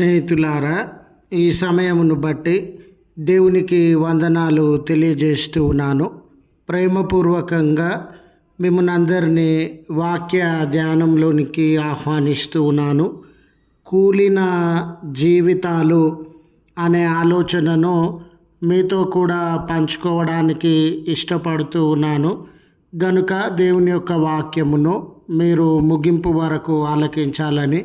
స్నేహితులారా ఈ సమయమును బట్టి దేవునికి వందనాలు తెలియజేస్తూ ఉన్నాను. ప్రేమపూర్వకంగా మిమ్మల్ని అందరినీ వాక్య ధ్యానంలోనికి ఆహ్వానిస్తూ ఉన్నాను. కూలిన జీవితాలు అనే ఆలోచనను మీతో కూడా పంచుకోవడానికి ఇష్టపడుతూ ఉన్నాను. గనుక దేవుని యొక్క వాక్యమును మీరు ముగింపు వరకు ఆలకించాలని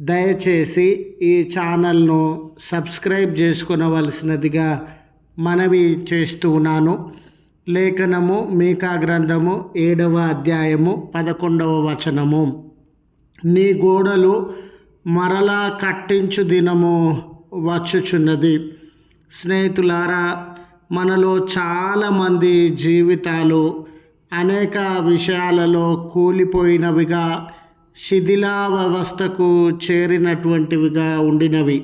దయచేసి ఈ ఛానల్ను సబ్స్క్రైబ్ చేసుకునవలసినదిగా మనవి చేస్తూ ఉన్నాను. లేఖనము మీకా గ్రంథము ఏడవ అధ్యాయము పదకొండవ వచనము. నీ గోడలు మరలా కట్టించు దినము వచ్చుచున్నది. స్నేహితులారా మనలో చాలామంది జీవితాలు అనేక విషయాలలో కూలిపోయినవిగా శిథిలా వ్యవస్థకు చేరినటువంటివిగా ఉండినవి.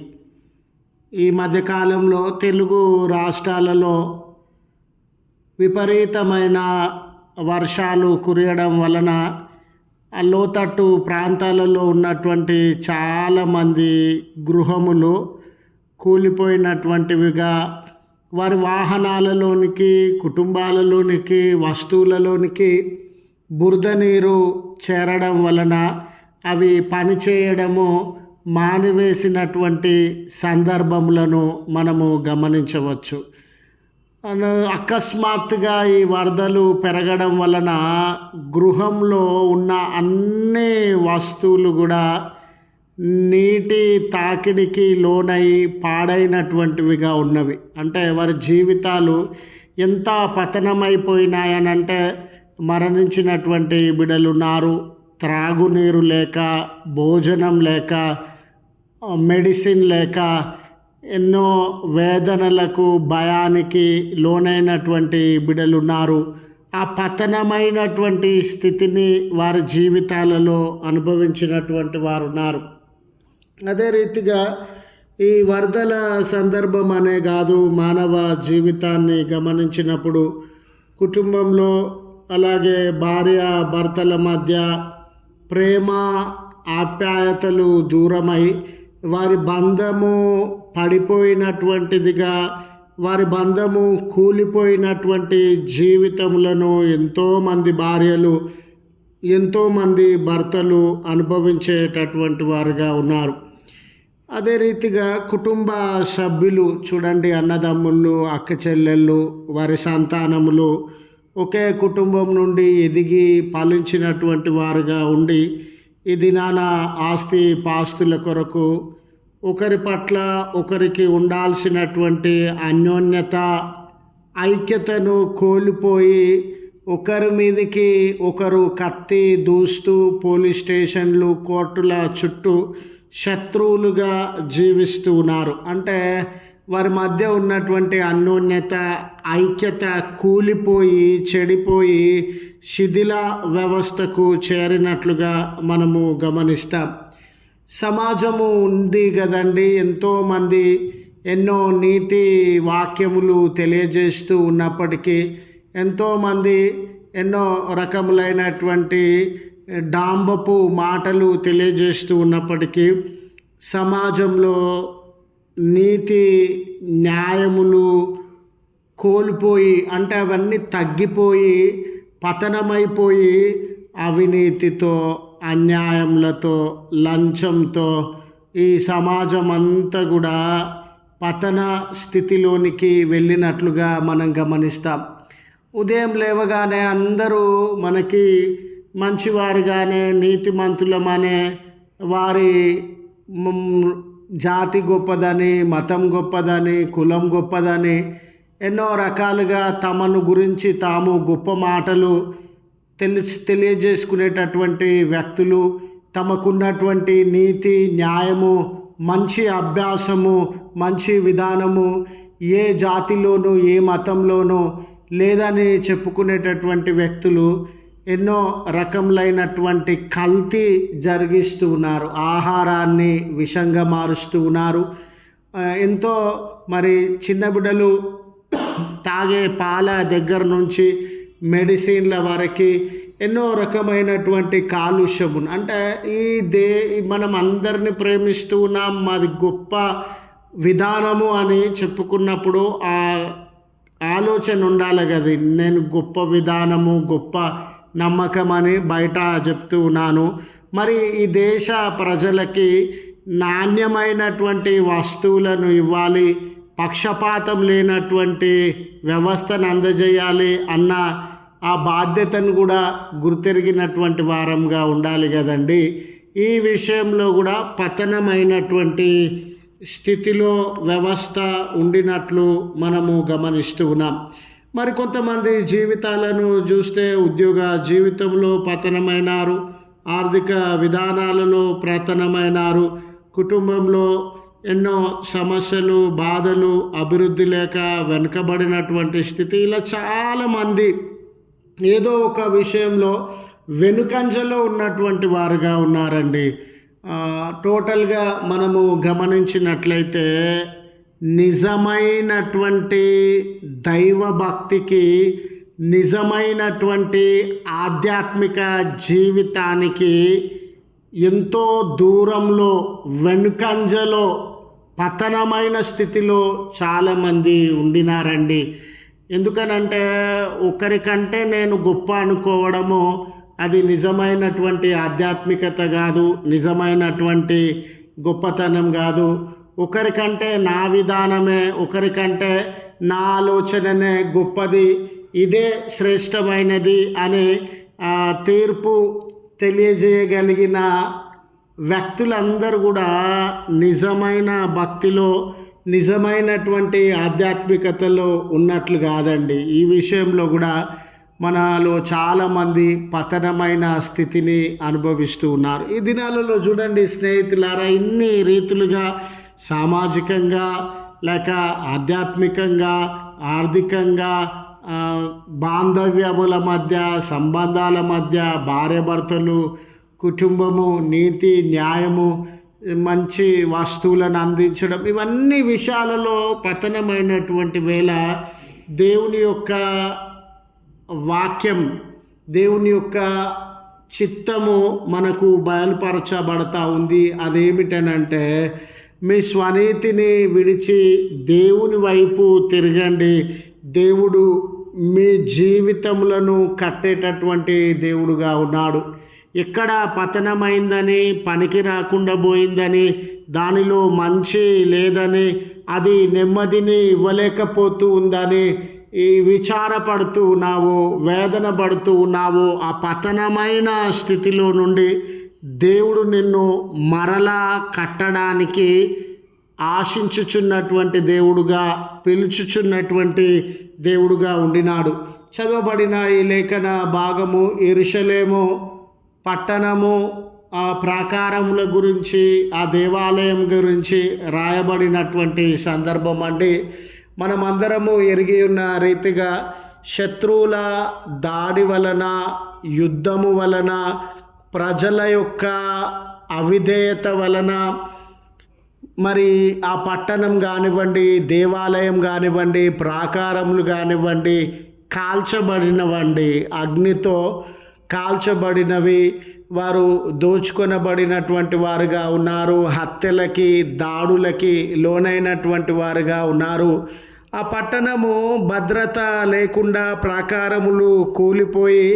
ఈ మధ్యకాలంలో తెలుగు రాష్ట్రాలలో విపరీతమైన వర్షాలు కురియడం వలన లోతట్టు ప్రాంతాలలో ఉన్నటువంటి చాలామంది గృహములు కూలిపోయినటువంటివిగా వారి వాహనాలలోనికి కుటుంబాలలోనికి వస్తువులలోనికి బురద నీరు చేరడం వలన అవి పనిచేయడము మానివేసినటువంటి సందర్భములను మనము గమనించవచ్చు. అకస్మాత్తుగా ఈ వరదలు పెరగడం వలన గృహంలో ఉన్న అన్ని వస్తువులు కూడా నీటి తాకిడికి లోనై పాడైనటువంటివిగా ఉన్నవి. అంటే వారి జీవితాలు ఎంత పతనమైపోయినాయనంటే మరణించినటువంటి బిడలున్నారు త్రాగునీరు లేక భోజనం లేక మెడిసిన్ లేక ఎన్నో వేదనలకు భయానికి లోనైనటువంటి బిడలు ఉన్నారు. ఆ పతనమైనటువంటి స్థితిని వారి జీవితాలలో అనుభవించినటువంటి వారు ఉన్నారు. అదే రీతిగా ఈ వరదల సందర్భం అనే కాదు మానవ జీవితాన్ని గమనించినప్పుడు కుటుంబంలో అలాగే భార్య భర్తల మధ్య ప్రేమ ఆప్యాయతలు దూరమై వారి బంధము పడిపోయినటువంటిదిగా వారి బంధము కూలిపోయినటువంటి జీవితములను ఎంతోమంది భార్యలు ఎంతోమంది భర్తలు అనుభవించేటటువంటి వారుగా ఉన్నారు. అదే రీతిగా కుటుంబ సభ్యులు చూడండి అన్నదమ్ముళ్ళు అక్క చెల్లెళ్ళు వారి సంతానములు ఒకే కుటుంబం నుండి ఎదిగి పాలించినటువంటి వారుగా ఉండి ఈ దినాన ఆస్తి పాస్తుల కొరకు ఒకరి పట్ల ఒకరికి ఉండాల్సినటువంటి అన్యోన్యత ఐక్యతను కోల్పోయి ఒకరి మీదకి ఒకరు కత్తి దూస్తూ పోలీస్ స్టేషన్లు కోర్టుల చుట్టూ శత్రువులుగా జీవిస్తూ ఉన్నారు. అంటే వారి మధ్య ఉన్నటువంటి అన్యోన్యత ఐక్యత కూలిపోయి చెడిపోయి శిథిల వ్యవస్థకు చేరినట్లుగా మనము గమనిస్తాం. సమాజము ఉంది కదండి. ఎంతోమంది ఎన్నో నీతి వాక్యములు తెలియజేస్తూ ఉన్నప్పటికీ ఎంతోమంది ఎన్నో రకములైనటువంటి డాంబపు మాటలు తెలియజేస్తూ ఉన్నప్పటికీ సమాజంలో నీతి న్యాయములు కోల్పోయి అంటే అవన్నీ తగ్గిపోయి పతనమైపోయి అవినీతితో అన్యాయములతో లంచంతో ఈ సమాజం అంతా కూడా పతన స్థితిలోనికి వెళ్ళినట్లుగా మనం గమనిస్తాం. ఉదయం లేవగానే అందరూ మనకి మంచివారుగానే నీతిమంతులమనే వారి జాతి గొప్పదని మతం గొప్పదని కులం గొప్పదని ఎన్నో రకాలుగా తమను గురించి తాము గొప్ప మాటలు తెలి తెలియజేసుకునేటటువంటి వ్యక్తులు తమకున్నటువంటి నీతి న్యాయము మంచి అభ్యాసము మంచి విధానము ఏ జాతిలోనూ ఏ మతంలోనూ లేదని చెప్పుకునేటటువంటి వ్యక్తులు ఎన్నో రకములైనటువంటి కల్తీ జరిగిస్తూ ఉన్నారు. ఆహారాన్ని విషంగా మారుస్తూ ఉన్నారు. ఎంతో మరి చిన్న బిడ్డలు తాగే పాల దగ్గర నుంచి మెడిసిన్ల వరకు ఎన్నో రకమైనటువంటి కాలుష్యము. అంటే ఈ దే మనం అందరిని ప్రేమిస్తూ ఉన్నాం. మాది గొప్ప విధానము అని చెప్పుకున్నప్పుడు ఆ ఆలోచన ఉండాలి కదా. నేను గొప్ప విధానము గొప్ప నమ్మకం అని బయట చెప్తూ ఉన్నాను మరి ఈ దేశ ప్రజలకి నాణ్యమైనటువంటి వస్తువులను ఇవ్వాలి పక్షపాతం లేనటువంటి వ్యవస్థను అందజేయాలి అన్న ఆ బాధ్యతను కూడా గుర్తెరిగినటువంటి వారంగా ఉండాలి కదండి. ఈ విషయంలో కూడా పతనమైనటువంటి స్థితిలో వ్యవస్థ ఉండినట్లు మనము గమనిస్తూ ఉన్నాం. మరి కొంతమంది జీవితాలను చూస్తే ఉద్యోగ జీవితంలో పతనమైనారు ఆర్థిక విధానాలలో పతనమైనారు కుటుంబంలో ఎన్నో సమస్యలు బాధలు అభివృద్ధి లేక వెనుకబడినటువంటి స్థితి. ఇలా చాలామంది ఏదో ఒక విషయంలో వెనుకంజలో ఉన్నటువంటి వారుగా ఉన్నారండి. టోటల్గా మనము గమనించినట్లయితే నిజమైనటువంటి దైవ భక్తికి నిజమైనటువంటి ఆధ్యాత్మిక జీవితానికి ఎంతో దూరంలో వెనుకంజలో పతనమైన స్థితిలో చాలామంది ఉండినారండి. ఎందుకనంటే ఒకరికంటే నేను గొప్ప అనుకోవడము అది నిజమైనటువంటి ఆధ్యాత్మికత కాదు నిజమైనటువంటి గొప్పతనం కాదు. ఒకరికంటే నా విధానమే ఒకరికంటే నా ఆలోచననే గొప్పది. ఇదే శ్రేష్టమైనది అనే తీర్పు తెలియజేయగలిగిన వ్యక్తులందరూ కూడా నిజమైన భక్తిలో నిజమైనటువంటి ఆధ్యాత్మికతలో ఉన్నట్లు కాదండి. ఈ విషయంలో కూడా మనలో చాలామంది పతనమైన స్థితిని అనుభవిస్తూ ఉన్నారు. ఈ దినాలలో చూడండి స్నేహితులారా ఇన్ని రీతులుగా సామాజికంగా లేక ఆధ్యాత్మికంగా ఆర్థికంగా బాంధవ్యముల మధ్య సంబంధాల మధ్య భార్యాభర్తలు కుటుంబము నీతి న్యాయము మంచి వస్తువులను అందించడం ఇవన్నీ విషయాలలో పతనమైనటువంటి వేళ దేవుని యొక్క వాక్యం దేవుని యొక్క చిత్తము మనకు బయలుపరచబడతా ఉంది. అదేమిటనంటే మీ స్వనీతిని విడిచి దేవుని వైపు తిరగండి. దేవుడు మీ జీవితములను కట్టేటటువంటి దేవుడుగా ఉన్నాడు. ఎక్కడ పతనమైందని పనికి రాకుండా పోయిందని దానిలో మంచి లేదని అది నెమ్మదిని ఇవ్వలేకపోతూ ఉందని ఈ విచారపడుతూ ఉన్నావో వేదన పడుతూ ఉన్నావు ఆ పతనమైన స్థితిలో నుండి దేవుడు నిన్ను మరలా కట్టడానికి ఆశించుచున్నటువంటి దేవుడుగా పిలుచుచున్నటువంటి దేవుడుగా ఉండినాడు. చదవబడిన ఈ లేఖన భాగము ఎరుషలేము పట్టణము ఆ ప్రాకారముల గురించి ఆ దేవాలయం గురించి రాయబడినటువంటి సందర్భం అండి. మనమందరము ఎరిగి ఉన్న రీతిగా శత్రువుల దాడి వలన యుద్ధము వలన ప్రజల యొక్క అవిధేయత వలన మరి ఆ పట్టణం కానివ్వండి దేవాలయం కానివ్వండి ప్రాకారములు కానివ్వండి కాల్చబడినవండి. అగ్నితో కాల్చబడినవి వారు దోచుకొనబడినటువంటి వారుగా ఉన్నారు హత్యలకి దాడులకి లోనైనటువంటి వారుగా ఉన్నారు. ఆ పట్టణము భద్రత లేకుండా ప్రాకారములు కూలిపోయి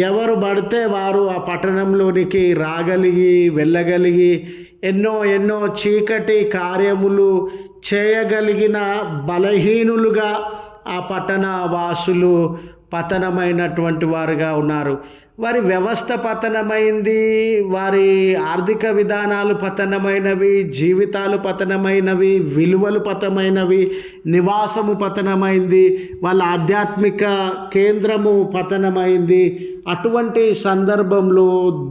ఎవరు పడితే వారు ఆ పట్టణంలోనికి రాగలిగి వెళ్ళగలిగి ఎన్నో ఎన్నో చీకటి కార్యములు చేయగలిగిన బలహీనులుగా ఆ పట్టణ వాసులు పతనమైనటువంటి వారుగా ఉన్నారు. వారి వ్యవస్థ పతనమైంది వారి ఆర్థిక విధానాలు పతనమైనవి జీవితాలు పతనమైనవి విలువలు పతనమైనవి నివాసము పతనమైంది వాళ్ళ ఆధ్యాత్మిక కేంద్రము పతనమైంది. అటువంటి సందర్భంలో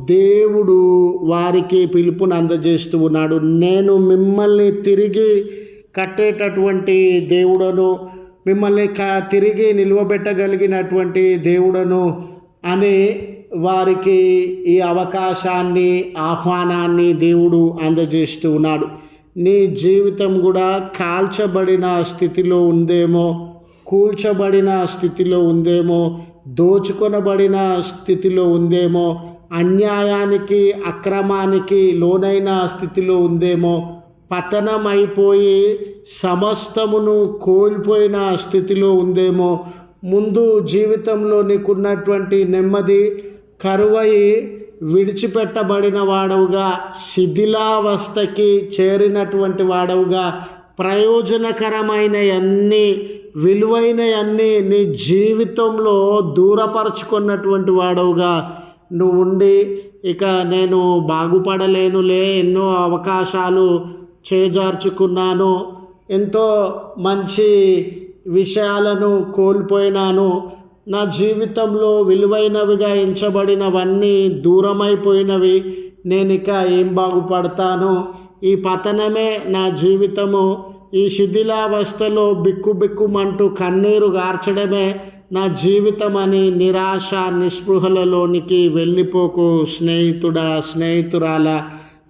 దేవుడు వారికి పిలుపును అందజేస్తూ ఉన్నాడు. నేను మిమ్మల్ని తిరిగి కట్టేటటువంటి దేవుడను మిమ్మల్ని క తిరిగి నిలువబెట్టగలిగినటువంటి దేవుడను అని వారికి ఈ అవకాశాన్ని ఆహ్వానాన్ని దేవుడు అందజేస్తూ ఉన్నాడు. నీ జీవితం కూడా కాల్చబడిన స్థితిలో ఉందేమో కూల్చబడిన స్థితిలో ఉందేమో దోచుకొనబడిన స్థితిలో ఉందేమో అన్యాయానికి అక్రమానికి లోనైన స్థితిలో ఉందేమో పతనమైపోయి సమస్తమును కోల్పోయిన స్థితిలో ఉందేమో ముందు జీవితంలో నీకున్నటువంటి నెమ్మది కరువై విడిచిపెట్టబడిన వాడవుగా శిథిలావస్థకి చేరినటువంటి వాడవుగా ప్రయోజనకరమైన అన్ని విలువైన అన్ని నీ జీవితంలో దూరపరచుకున్నటువంటి వాడవుగా నువ్వు ఉండి ఇక నేను బాగుపడలేనులే ఎన్నో అవకాశాలు చేజార్చుకున్నాను. ఎంతో మంచి విషయాలను కోల్పోయినాను. నా జీవితంలో విలువైనవిగా ఎంచబడినవన్నీ దూరమైపోయినవి. నేను ఇక ఏం బాగుపడతాను? ఈ పతనమే నా జీవితము. ఈ శిథిలావస్థలో బిక్కుబిక్కుమంటూ కన్నీరు గార్చడమే నా జీవితం అని నిరాశ నిస్పృహలలోనికి వెళ్ళిపోకు స్నేహితుడా స్నేహితురాల.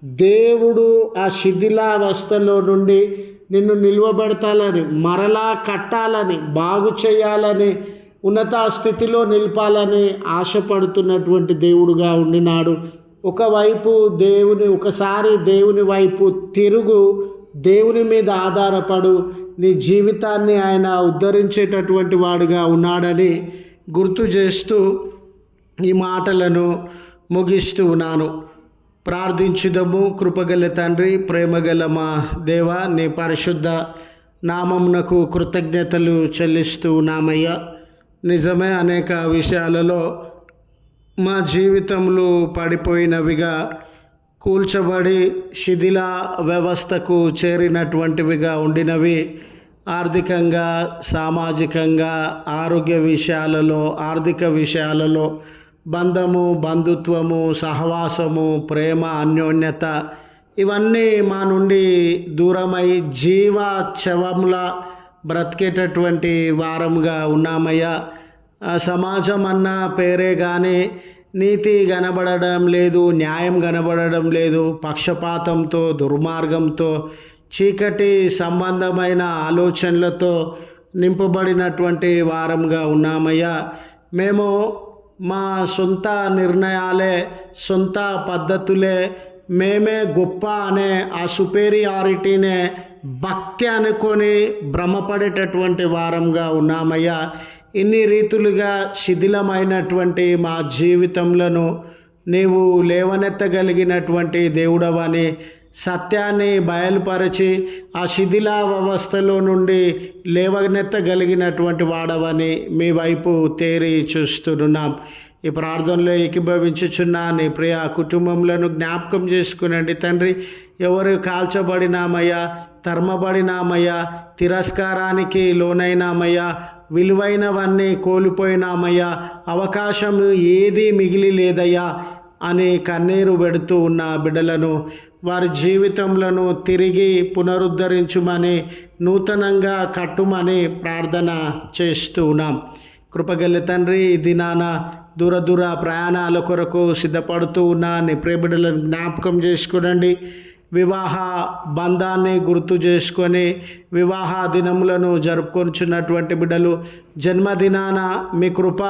దేవుడు ఆ శిథిలావస్థలో నుండి నిన్ను నిలువబెడతాలని మరలా కట్టాలని బాగు చేయాలని ఉన్నత స్థితిలో నిలపాలని ఆశపడుతున్నటువంటి దేవుడుగా ఉండినాడు. ఒకవైపు దేవుని ఒకసారి దేవుని వైపు తిరుగు దేవుని మీద ఆధారపడు నీ జీవితాన్ని ఆయన ఉద్ధరించేటటువంటి వాడుగా ఉన్నాడని గుర్తు చేస్తూ ఈ మాటలను ముగిస్తూ ఉన్నాను. ప్రార్థించుదము. కృపగల తండ్రి ప్రేమగల మా దేవ నీ పరిశుద్ధ నామమునకు కృతజ్ఞతలు చెల్లిస్తూ ఉన్నామయ్య. నిజమే అనేక విషయాలలో మా జీవితంలో పడిపోయినవిగా కూల్చబడి శిథిల వ్యవస్థకు చేరినటువంటివిగా ఉండినవి. ఆర్థికంగా సామాజికంగా ఆరోగ్య విషయాలలో ఆర్థిక విషయాలలో బంధము బంధుత్వము సహవాసము ప్రేమ అన్యోన్యత ఇవన్నీ మా నుండి దూరమై జీవ చవముల బ్రతికేటటువంటి వారంగా ఉన్నామయ్యా. సమాజం అన్న పేరే కానీ నీతి కనబడడం లేదు న్యాయం కనబడడం లేదు. పక్షపాతంతో దుర్మార్గంతో చీకటి సంబంధమైన ఆలోచనలతో నింపబడినటువంటి వారంగా ఉన్నామయ్యా. మేము మా సొంత నిర్ణయాలే సొంత పద్ధతులే మేమే గొప్ప అనే ఆ సుపీరియారిటీనే భక్తి అనుకొని భ్రమపడేటటువంటి వారంగా ఉన్నామయ్యా. ఇన్ని రీతులుగా శిథిలమైనటువంటి మా జీవితంలో నీవు లేవనెత్తగలిగినటువంటి దేవుడవని సత్యాన్ని బయలుపరిచి ఆ శిథిల వ్యవస్థలో నుండి లేవనెత్తగలిగినటువంటి వాడవని మీ వైపు తేరి చూస్తున్నాం. ఈ ప్రార్థనలో ఏకీభవించుచున్నా నీ ప్రియ కుటుంబంలో జ్ఞాపకం చేసుకునండి తండ్రి. ఎవరు కాల్చబడినామయ్యా తర్మబడినామయ్యా తిరస్కారానికి లోనైనామయ్యా విలువైనవన్నీ కోల్పోయినామయ్యా అవకాశం ఏది మిగిలి లేదయ్యా అని కన్నీరు పెడుతూ ఉన్న బిడ్డలను వారి జీవితంలో తిరిగి పునరుద్ధరించుమని నూతనంగా కట్టుమని ప్రార్థన చేస్తున్నాం కృపగల్లి తండ్రి దినాన దూర దూర ప్రయాణాల కొరకు సిద్ధపడుతూ ఉన్న నీ ప్రేమిడులను జ్ఞాపకం చేసుకునండి. వివాహ బంధాన్ని గుర్తు చేసుకొని వివాహ దినములను జరుపుకొనిచున్నటువంటి బిడ్డలు జన్మదినాన మీ కృప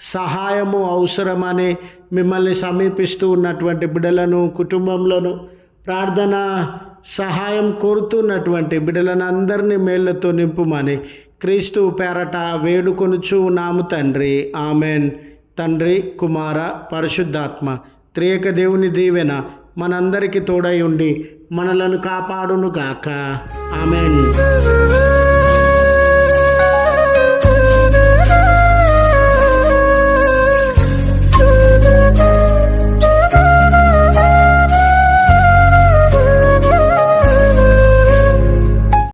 సహాయము అవసరమని మిమ్మల్ని సమీపిస్తూ ఉన్నటువంటి బిడలను కుటుంబంలోను ప్రార్థన సహాయం కోరుతున్నటువంటి బిడలను అందరినీ మేళ్ళతో నింపుమని క్రీస్తు పేరట వేడుకొనుచు నాము తండ్రి. ఆమెన్. తండ్రి కుమార పరిశుద్ధాత్మ త్రేక దేవుని దీవెన మనందరికీ తోడై ఉండి మనలను కాపాడును గాక ఆమెన్.